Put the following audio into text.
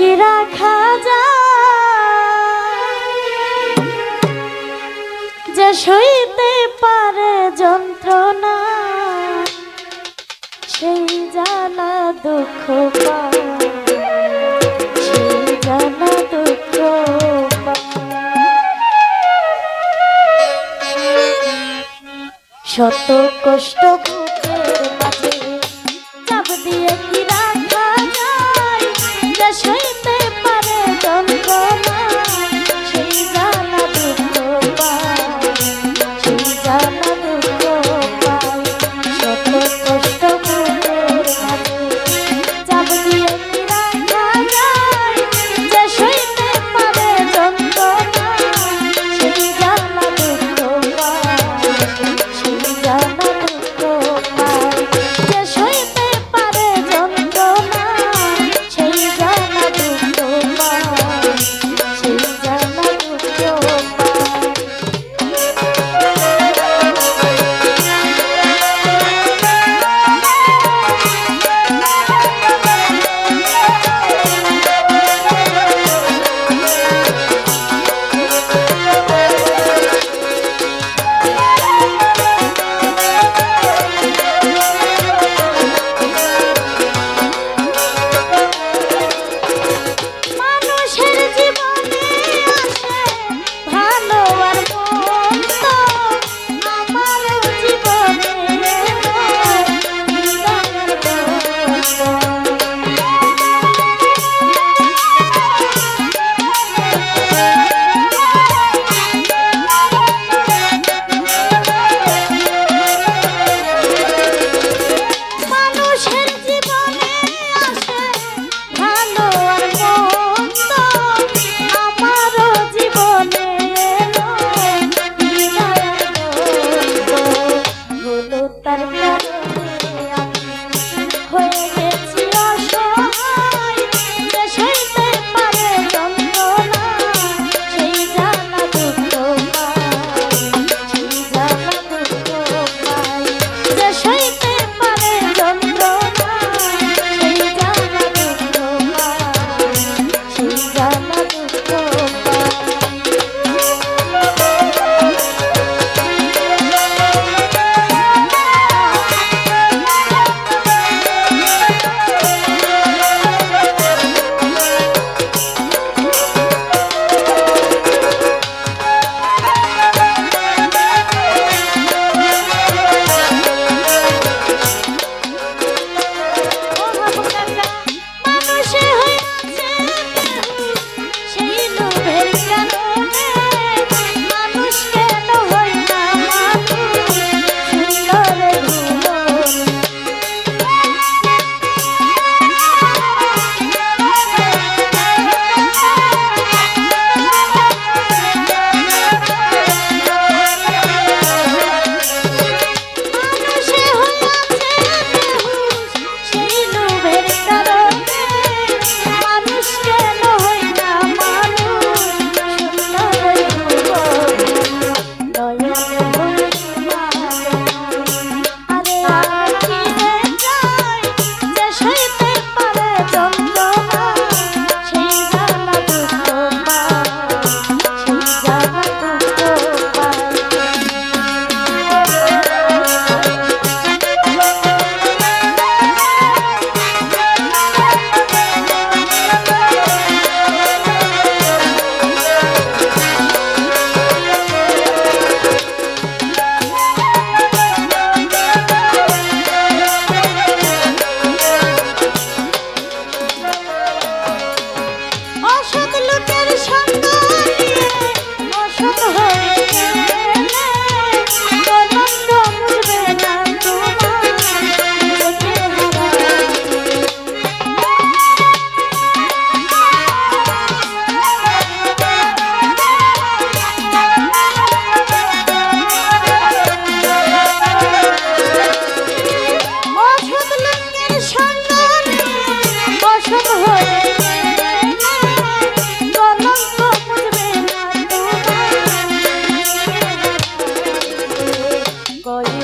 কি রাখা যায়। যে সইতে পারে যন্ত্রণা, সেই জানা দুঃখ পায়। সেই জানা দুঃখ শত কষ্ট Oye.